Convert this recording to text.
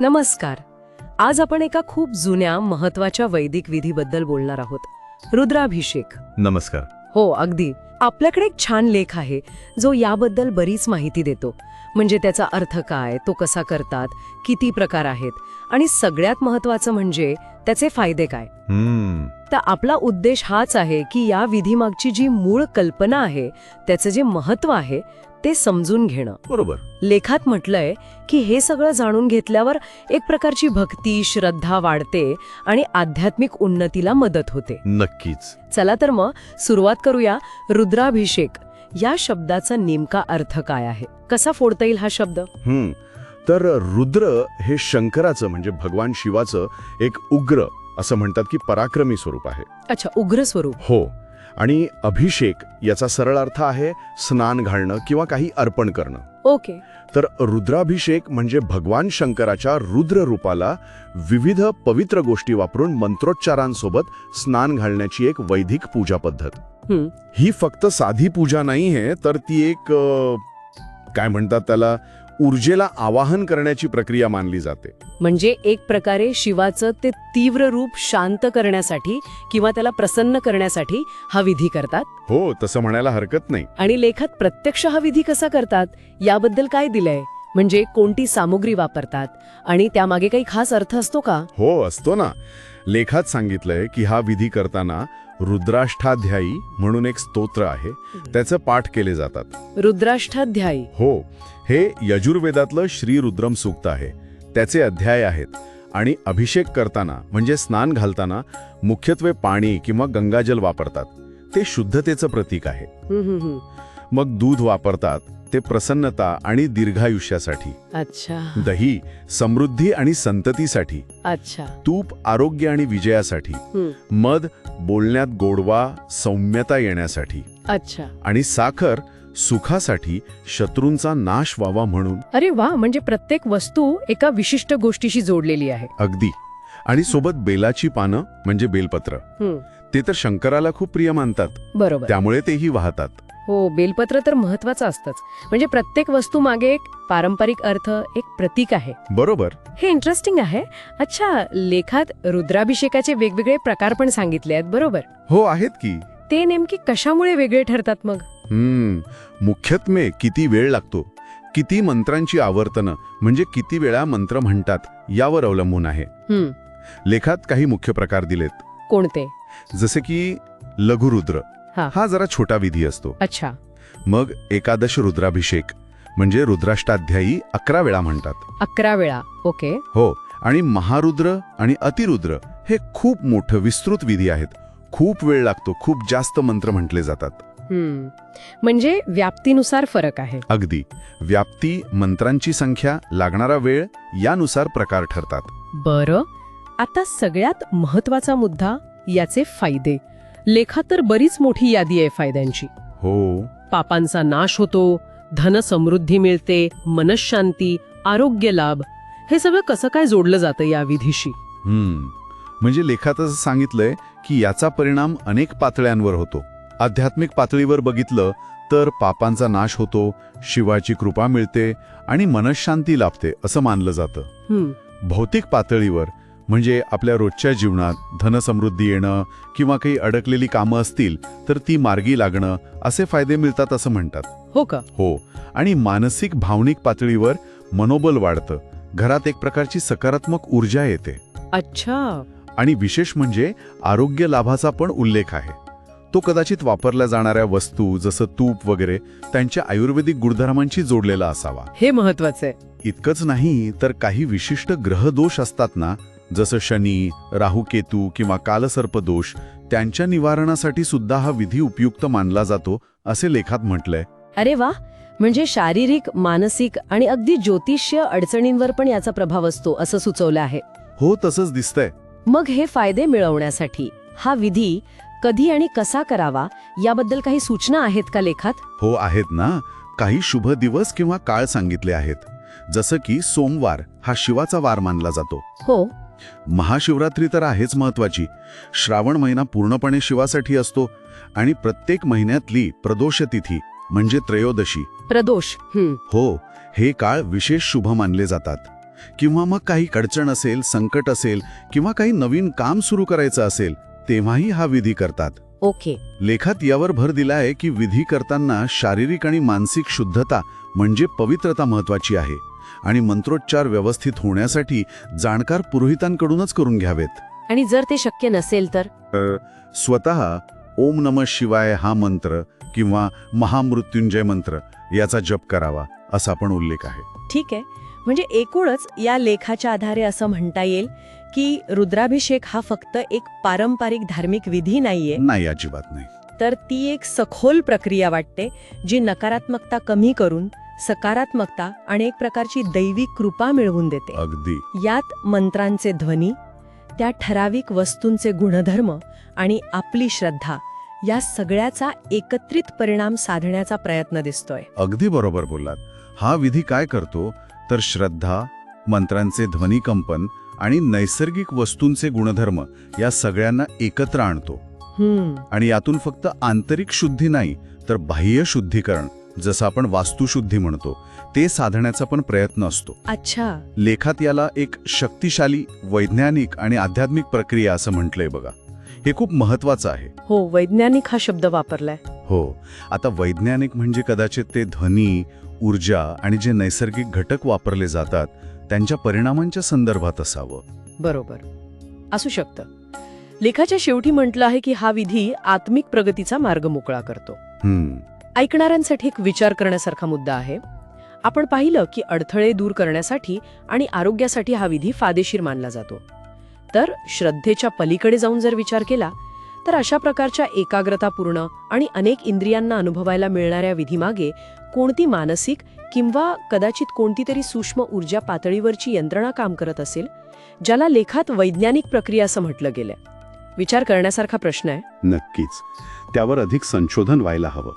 नमस्कार. आज आपण एका खूप जुन्या महत्त्वाच्या वैदिक विधीबद्दल बोलणार आहोत. रुद्राभिषेक. नमस्कार. हो अगदी. आपल्याकडे एक छान लेख आहे जो याबद्दल बरीच माहिती देतो. म्हणजे त्याचा अर्थ काय तो कसा करतात किती प्रकार आहेत आणि सगळ्यात महत्वाचं म्हणजे त्याचे फायदे काय. हम्म. तर आपला उद्देश हाच आहे की या विधीमागची जी मूळ कल्पना आहे त्याचं जे महत्त्व आहे ते समजून घेणं. बरोबर. लेखात म्हटलंय की हे सगळं जाणून घेतल्यावर एक प्रकारची भक्ती श्रद्धा वाढते आणि आध्यात्मिक उन्नतीला मदत होते. नक्कीच. चला तर मग सुरुवात करूया रुद्राभिषेक. या शब्दाचा नेमका अर्थ काय आहे? कसा फोडता येईल हा शब्द? हम्म. तर रुद्र हे शंकराचं म्हणजे भगवान शिवाचं एक उग्र असं म्हणतात की पराक्रमी स्वरूप आहे. अच्छा उग्र स्वरूप. हो. आणि अभिषेक याचा सरळ अर्थ आहे स्नान घालणं किंवा काही अर्पण करणं. ओके. तर रुद्राभिषेक म्हणजे भगवान शंकराच्या रुद्र रूपाला विविध पवित्र गोष्टी वापरून मंत्रोच्चारांसोबत स्नान घालण्याची एक वैदिक पूजा पद्धत. हं, ही फक्त साधी पूजा नाहीये तर ती एक काय म्हणतात त्याला ऊर्जेला आवाहन करण्याची प्रक्रिया मानली जाते. म्हणजे एक प्रकारे शिवाचं ते तीव्र रूप शांत करण्यासाठी किंवा त्याला प्रसन्न करण्यासाठी हा विधी करतात? हो तसं म्हणायला हरकत नाही. आणि लेखात प्रत्यक्ष हा विधी कसा करतात? याबद्दल काय दिलंय? म्हणजे कोणती सामुग्री वापरतात? आणि त्यामागे काही खास अर्थ असतो का? हो असतो ना. लेखात सांगितलंय की हा विधी करताना रुद्राष्टाध्यायी म्हणून एक स्तोत्र आहे. त्याचं पाठ केले जातात. रुद्राष्टाध्यायी. हो हे यजुर्वेदातलं श्री रुद्रम सूक्त आहे. त्याचे अध्याय आहेत. आणि अभिषेक करताना म्हणजे स्नान घालताना मुख्यत्वे पाणी किंवा गंगाजल वापरतात. ते शुद्धतेचं प्रतीक आहे. मग दूध वापरतात ते प्रसन्नता आणि दीर्घायुष्यासाठी. अच्छा. दही समृद्धी आणि संततीसाठी. अच्छा. तूप आरोग्य आणि विजयासाठी. मध बोलण्यात गोडवा सौम्यता येण्यासाठी. अच्छा. आणि साखर सुखासाठी शत्रूंचा नाश व्हावा म्हणून. अरे वा म्हणजे प्रत्येक वस्तू एका विशिष्ट गोष्टीशी जोडलेली आहे. अगदी. आणि सोबत बेलाची पानं म्हणजे बेलपत्र. ते तर शंकराला खूप प्रिय मानतात. बरोबर. त्यामुळे तेही वाहतात. हो बेलपत्र तर महत्वाचं असतंच. म्हणजे प्रत्येक वस्तू मागे एक पारंपरिक अर्थ एक प्रतीक आहे. बरोबर. हे इंटरेस्टिंग आहे. अच्छा लेखात रुद्राभिषेकाचे वेगवेगळे प्रकार पण सांगितले आहेत बरोबर. हो आहेत की. ते नेमकी कशामुळे वेगळे ठरतात मग? हम्म मुख्यत्वे किती वेळ लागतो? किती मंत्रांची आवर्तनं म्हणजे किती वेळा मंत्र म्हणतात यावर अवलंबून आहे. लेखात काही मुख्य प्रकार दिलेत. कोणते? जसे की लघुरुद्र. हा. जरा छोटा विधी असतो. अच्छा. मग एकादश रुद्राभिषेक म्हणजे रुद्राष्टाध्यायी अकरा वेळा म्हणतात. अकरा वेळा. ओके. हो आणि महारुद्र आणि अतिरुद्र हे खूप मोठं विस्तृत विधी आहेत. खूप वेळ लागतो खूप जास्त मंत्र म्हटले जातात. म्हणजे व्याप्तीनुसार फरक आहे. अगदी. व्याप्ती मंत्रांची संख्या लागणारा वेळ यानुसार प्रकार ठरतात. बरं. आता सगळ्यात महत्त्वाचा मुद्दा याचे फायदे. लेखात तर बरीच मोठी यादी आहे फायद्यांची. हो. पापांचा नाश होतो धन समृद्धी मिळते मनशांती आरोग्य लाभ. हे सगळं कसं काय जोडलं जातं या विधीशी? म्हणजे लेखात असं सांगितलंय की याचा परिणाम अनेक पातळ्यांवर होतो. आध्यात्मिक पातळीवर बघितलं तर पापांचा नाश होतो शिवाची कृपा मिळते आणि मनशांती लाभते असं मानलं जातं. भौतिक पातळीवर म्हणजे आपल्या रोजच्या जीवनात धनसमृद्धी येणं किंवा काही अडकलेली कामं असतील तर ती मार्गी लागणं असे फायदे मिळतात असं म्हणतात. हो का? हो. आणि मानसिक भावनिक पातळीवर मनोबल वाढतं. घरात एक प्रकारची सकारात्मक ऊर्जा येते. अच्छा. आणि विशेष म्हणजे आरोग्य लाभाचा पण उल्लेख आहे. तो कदाचित वापरल्या जाणाऱ्या वस्तू जसं तूप वगैरे त्यांच्या आयुर्वेदिक गुणधर्मांशी जोडलेला असावा. हे महत्वाचं आहे. इतकंच नाही तर काही विशिष्ट ग्रहदोष असतात ना जसं शनी राहुकेतू किंवा कालसर्प दोष त्यांच्या निवारणासाठी सुद्धा हा विधी उपयुक्त मानला जातो असे लेखात म्हटलंय. अरे वा! म्हणजे शारीरिक मानसिक आणि अगदी ज्योतिष्य अडचणींवर पण याचा प्रभाव असतो असं सुचवलं आहे. हो तसंच दिसतंय. मग हे फायदे मिळवण्यासाठी हा विधी कधी आणि कसा करावा याबद्दल काही सूचना आहेत का लेखात? हो आहेत ना. काही शुभ दिवस किंवा काळ सांगितले आहेत. जसं की सोमवार हा शिवाचा वार मानला जातो. हो. महाशिवरात्री तर आहेच महत्वाची. श्रावण महिना पूर्णपणे शिवासाठी असतो आणि प्रत्येक महिन्यातली प्रदोष तिथी म्हणजे त्रयोदशी. प्रदोष हं, हो काळ विशेष शुभ मानले जातात. किंवा मग काही अडचण असेल संकट असेल किंवा काही नवीन काम सुरू करायचं असेल तेव्हाही हा विधी करतात. ओके. लेखात यावर भर दिला आहे की विधी करताना शारीरिक आणि मानसिक शुद्धता म्हणजे पवित्रता महत्वाची आहे. आणि मंत्रोच्चार व्यवस्थित होण्यासाठी जाणकार पुरोहितांकडूनच करून घ्यावेत. आणि जर ते शक्य नसेल तर? अ, स्वतः ओम नम शिवाय हा मंत्र किंवा महामृत्युंजय मंत्र याचा जप करावा असा पण उल्लेख आहे. ठीक आहे. म्हणजे एकूणच या लेखाच्या आधारे असं म्हणता येईल की रुद्राभिषेक हा फक्त एक पारंपरिक धार्मिक विधी नाहीये. नाही अजिबात नाही. तर ती एक सखोल प्रक्रिया वाटते जी नकारात्मकता कमी करून सकारात्मकता आणि एक प्रकारची दैविक कृपा मिळवून देते. अगदी. यात मंत्रांचे ध्वनी त्या ठराविक वस्तूंचे गुणधर्म आणि आपली श्रद्धा या सगळ्याचा एकत्रित परिणाम साधण्याचा प्रयत्न दिसतोय. अगदी बरोबर बोललात. हा विधी काय करतो? तर श्रद्धा मंत्रांचे ध्वनिकंपन आणि नैसर्गिक वस्तूंचे गुणधर्म या सगळ्यांना एकत्र आणतो. आणि यातून फक्त आंतरिक शुद्धी नाही तर बाह्य शुद्धीकरण. जसं आपण वास्तुशुद्धी म्हणतो ते साधण्याचा पण प्रयत्न असतो. अच्छा. लेखात याला एक शक्तिशाली वैज्ञानिक आणि आध्यात्मिक प्रक्रिया असं म्हटलंय बघा. हे खूप महत्वाचं आहे. हो वैज्ञानिक हा शब्द वापरलाय. हो. आता वैज्ञानिक म्हणजे कदाचित ते ध्वनी ऊर्जा आणि जे नैसर्गिक घटक वापरले जातात त्यांच्या परिणामांच्या संदर्भात असावं. बरोबर. असू शकतं. लेखाच्या शेवटी म्हटलं आहे की हा विधी आत्मिक प्रगतीचा मार्ग मोकळा करतो. हम्म. ऐकणाऱ्यांसाठी एक विचार करण्यासारखा मुद्दा आहे. आपण पाहिलं की अडथळे दूर करण्यासाठी आणि आरोग्यासाठी हा विधी फायदेशीर मानला जातो. तर श्रद्धेच्या पलीकडे जाऊन जर विचार केला तर अशा प्रकारच्या एकाग्रतापूर्ण आणि अनेक इंद्रियांना अनुभवायला मिळणाऱ्या विधीमागे कोणती मानसिक किंवा कदाचित कोणती तरी सूक्ष्म ऊर्जा पातळीवरची यंत्रणा काम करत असेल ज्याला लेखात वैज्ञानिक प्रक्रिया असं म्हटलं गेलंय? विचार करण्यासारखा प्रश्न आहे. नक्कीच. त्यावर अधिक संशोधन व्हायला हवं.